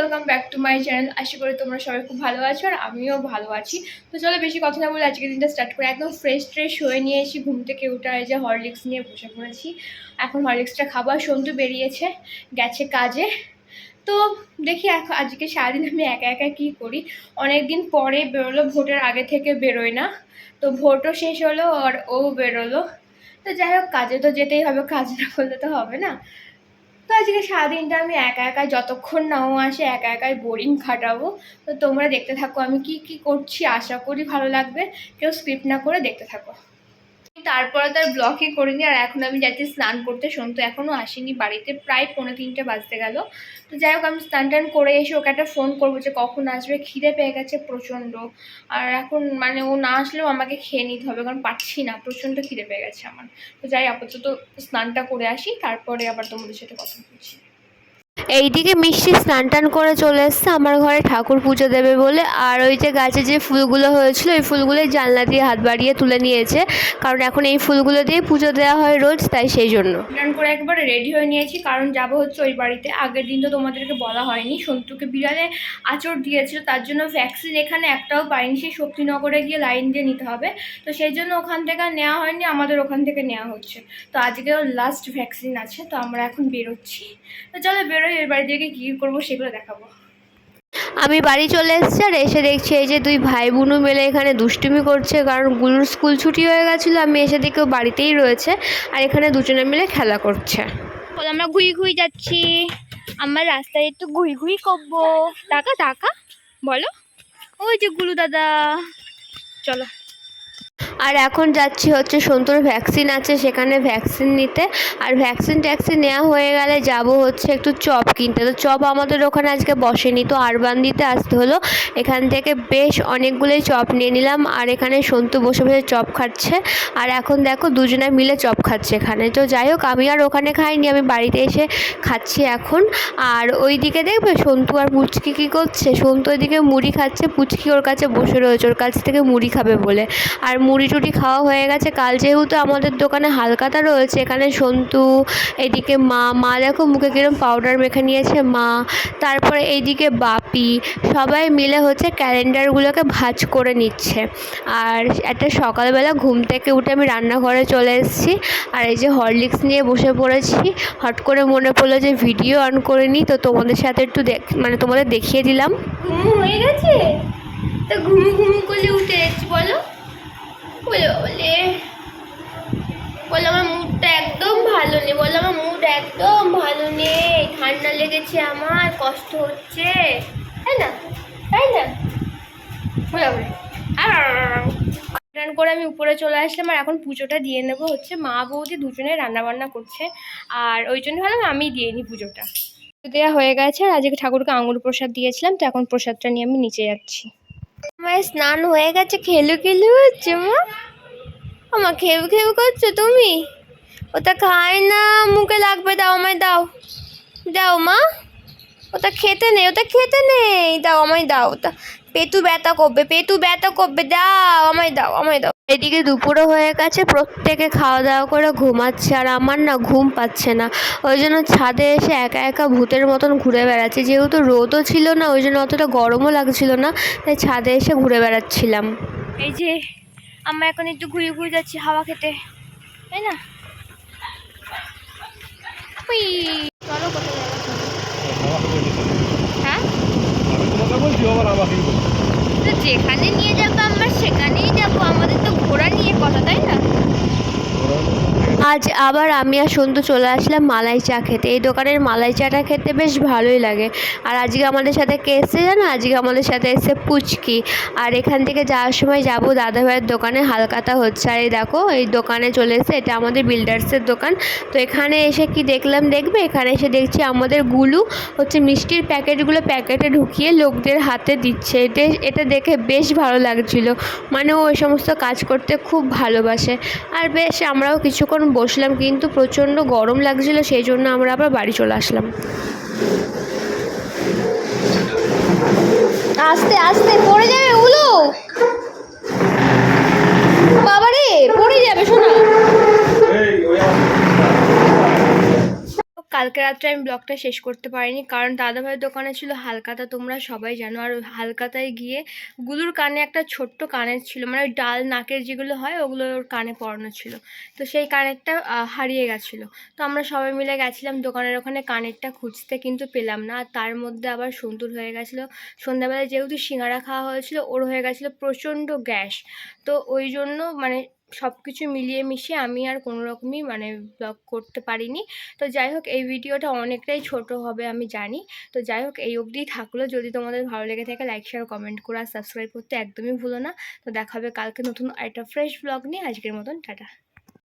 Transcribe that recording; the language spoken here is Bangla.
Welcome back to my channel আশা করি তোমরা সবাই খুব ভালো আছো আর আমিও ভালো আছি। তো চলো বেশি কথা না বলে আজকে দিনটা স্টার্ট করে। একদম ফ্রেশ ট্রেশ হয়ে নিয়ে এসে ঘুম থেকে উঠে যে হরলিক্স নিয়ে বসে পড়েছি। এখন হরলিক্সটা খাবার সন্তু বেরিয়েছে গেছে কাজে। তো দেখি এখন আজকে সারাদিন আমি একা একা কী করি? অনেক দিন পরে বেরোলো, ভোটের আগে থেকে বেরোয় না। তো ভোটও শেষ হলো আর ও বেরোলো। তো যাই হোক, কাজে তো যেতেই হবে কাজ না করলে তো হবে না। তো আজকে সারাদিনটা আমি একা একাই, যতক্ষণ নাও আসে, একা একাই বোরিং খাটাবো তো তোমরা দেখতে থাকো, আমি কি কি করছি, আশা করি ভালো লাগবে। কেউ স্ক্রিপ্ট না করে দেখতে থাকো। তারপরে তার ব্লগই করিনি, আর এখন আমি যাচ্ছি স্নান করতে। সন্তু এখনও আসেনি বাড়িতে, প্রায় পৌনে তিনটে বাজতে গেল। তো যাই হোক, আমি স্নান টান করে এসে ওকে একটা ফোন করব যে কখন আসবে, খিদে পেয়ে গেছে প্রচণ্ড। আর এখন মানে ও না আসলেও আমাকে খেয়ে নিতে হবে, কারণ পাচ্ছি না, প্রচণ্ড খিদে পেয়ে গেছে আমার। তো যাই, আপাতত স্নানটা করে আসি, তারপরে আবার তোমাদের সাথে কথা বলছি। এইদিকে মিষ্টি স্নান টান করে চলে এসছে, আমার ঘরে ঠাকুর পুজো দেবে বলে। আর ওই যে গাছে যে ফুলগুলো হয়েছিল, ওই ফুলগুলোই জানলা দিয়ে হাত বাড়িয়ে তুলে নিয়েছে। কারণ এখন এই ফুলগুলো দিয়ে পুজো দেওয়া হয় রোজ, তাই সেই জন্য। স্নান করে একবারে রেডি হয়ে নিয়েছি, কারণ যাব হচ্ছে ওই বাড়িতে। আগের দিন তো তোমাদেরকে বলা হয়নি, সন্তুকে বিড়ালে আচর দিয়েছিল, তার জন্য ভ্যাকসিন এখানে একটাও পাইনি, সেই শক্তিনগরে গিয়ে লাইন দিয়ে নিতে হবে। তো সেই জন্য ওখান থেকে নেওয়া হয়নি, আমাদের ওখান থেকে নেওয়া হচ্ছে। তো আজকেও লাস্ট ভ্যাকসিন আছে, তো আমরা এখন বেরোচ্ছি। তো চলো বেরোই এর বাড়ি থেকে কী করব সেগুলো দেখাবো। আমি বাড়ি চলে এসেছি আর এসে দেখছি এই যে দুই ভাই বোনও মিলে এখানে দুষ্টুমি করছে কারণ গুলুর স্কুল ছুটি হয়ে গেছিল আমি এসে দেখি বাড়িতেই রয়েছে আর এখানে দুজনে মিলে খেলা করছে। বলো আমরা ঘুই ঘুই যাচ্ছি। আমরা রাস্তায় একটু ঘুই ঘুই করব। টাকা টাকা বলো। ওই যে গুলু দাদা। চলো। আর এখন যাচ্ছি হচ্ছে সন্তুর ভ্যাকসিন আছে, সেখানে ভ্যাকসিন নিতে। আর ভ্যাকসিন ট্যাক্সিন নেওয়া হয়ে গেলে যাব হচ্ছে একটু চপ কিনতে। তো চপ আমাদের ওখানে আজকে বসেনি, তো আরবান্দিতে আসতে হলো। এখান থেকে বেশ অনেকগুলোই চপ নিয়ে নিলাম, আর এখানে সন্তু বসে বসে চপ খাচ্ছে। আর এখন দেখো দুজনে মিলে চপ খাচ্ছে এখানে। তো যাই হোক, আমি আর ওখানে খাইনি, আমি বাড়িতে এসে খাচ্ছি এখন। আর ওই দিকে দেখবে সন্তু আর পুচকি কী করছে? সন্তু ওইদিকে মুড়ি খাচ্ছে, পুচকি ওর কাছে বসে রয়েছে, ওর কাছ থেকে মুড়ি খাবে বলে। আর মুড়ি টুড়ি খাওয়া হয়ে গেছে। কাল যেহেতু আমাদের দোকানে হালকাতা রয়েছে, এখানে সন্তু, এদিকে মা মা দেখো মুখে কিরম পাউডার মেখে নিয়েছে মা, তারপরে এইদিকে বাপি, সবাই মিলে হচ্ছে ক্যালেন্ডারগুলোকে ভাঁজ করে নিচ্ছে। আর একটা সকালবেলা ঘুম থেকে উঠে আমি রান্নাঘরে চলে এসেছি, আর এই যে হরলিক্স নিয়ে বসে পড়েছি, হট করে মনে পড়ল যে ভিডিও অন করে নিই, তো তোমাদের সাথে একটু দেখ মানে তোমাদের দেখিয়ে দিলাম। ঘুমু হয়ে গেছে? তো ঘুমু ঘুমু করলে উঠে বলো। বলে বলে বলে আমার মুডটা একদম ভালো নেই, বলে আমার মুড একদম ভালো নেই, ঠান্ডা লেগেছে আমার, কষ্ট হচ্ছে। তাই না? তাই না? বলে বলে রান করে আমি উপরে চলে আসলাম, আর এখন পুজোটা দিয়ে নেব হচ্ছে মা বৌদি দুজনে রান্না বান্না করছে, আর ওই জন্য ভাবলাম আমি দিয়ে নিই পুজোটা। দেওয়া হয়ে গেছে, আর আজকে ঠাকুরকে আঙুর প্রসাদ দিয়েছিলাম, তো এখন প্রসাদটা নিয়ে আমি নিচে যাচ্ছি। আমার স্নান হয়ে গেছে, খেলু খেলু হচ্ছে মা। আমার খেউ খেউ করছ তুমি? ওটা খায় না, মুখে লাগবে, দাও আমায় দাও। দাও মা। ওটা খেতে নেই, ওটা খেতে নেই। দাও আমায় দাও, ওটা। পেতু ব্যথা করবে পেতু ব্যথা করবে, দাও আমায় দাও আমায় দাও। এদিকে দুপুরও হয়ে গেছে প্রত্যেকে খাওয়া দাওয়া করে ঘুমাচ্ছে আর আমার না ঘুম পাচ্ছে না। ওই জন্য ছাদে এসে একা একা ভূতের মতন ঘুরে বেড়াচ্ছি। যেহেতু রোদও ছিল না ওই জন্য অতটা গরমও লাগছিল না তাই ছাদে এসে ঘুরে বেড়াচ্ছিলাম। এই যে আমরা এখন একটু ঘুরে ঘুরে যাচ্ছি হাওয়া খেতে তাই না? চলো কোথায় হ্যাঁ? তো যেখানে নিয়ে যাব আমরা সেখানেই যাব। আমাদের তো ঘোরা নিয়ে কথা তাই না? আজ আবার আমি আর সন্তু চলে আসলাম মালাই চা খেতে। এই দোকানের মালাই চাটা খেতে বেশ ভালোই লাগে। আর আজকে আমাদের সাথে কে এসছে জানো? আজকে আমাদের সাথে এসছে পুচকি। আর এখান থেকে যাওয়ার সময় যাব দাদা ভাইয়ের দোকানে, হালকাতা হচ্ছে। আর এই দেখো, এই দোকানে চলে এসছে। এটা আমাদের বিল্ডার্সের দোকান। তো এখানে এসে কি দেখলাম দেখবে? এখানে এসে দেখছি আমাদের গুলু হচ্ছে মিষ্টির প্যাকেটগুলো প্যাকেটে ঢুকিয়ে লোকদের হাতে দিচ্ছে। এটা এটা দেখে বেশ ভালো লাগছিল। মানে ও ওই সমস্ত কাজ করতে খুব ভালোবাসে। আর বেশ আমরাও কিছুক্ষণ বসলাম, কিন্তু প্রচণ্ড গরম লাগছিল, সেই জন্য আমরা আবার বাড়ি চলে আসলাম। আস্তে আস্তে, পড়ে যাবে ওগুলো বাবারে পড়ে যাবে শোনা এই ওই আমার কালকে রাত্রে আমি ব্লগটা শেষ করতে পারিনি। কারণ দাদাভাইয়ের দোকানে ছিল হালকাতা, তোমরা সবাই জানো। আর হালকাতায় গিয়ে গুলুর কানে একটা ছোট্ট কানের ছিল মানে ওই ডাল নাকের যেগুলো হয়, ওগুলো ওর কানে পরানো ছিল। তো সেই কানেরটা হারিয়ে গেছিল। তো আমরা সবাই মিলে গেছিলাম দোকানের ওখানে কানেরটা খুঁজতে, কিন্তু পেলাম না। তার মধ্যে আবার সন্তুর হয়ে গেছিল। সন্ধ্যাবেলায় যেহেতু সিঙ্গারা খাওয়া হয়েছিল, ওর হয়ে গেছিল প্রচণ্ড গ্যাস। তো ওই জন্য মানে সব কিছু মিলিয়ে মিশিয়ে আমি আর কোনো রকমই মানে ব্লগ করতে পারিনি। তো যাই হোক এই ভিডিওটা অনেকটাই ছোট হবে আমি জানি। তো যাই হোক এই অবধিই থাকল। যদি তোমাদের ভালো লেগে থাকে লাইক শেয়ার কমেন্ট করে আর সাবস্ক্রাইব করতে একদমই ভুলো না। তো দেখা হবে কালকে নতুন একটা ফ্রেশ ব্লগ নিয়ে। আজকের মতন, টাটা।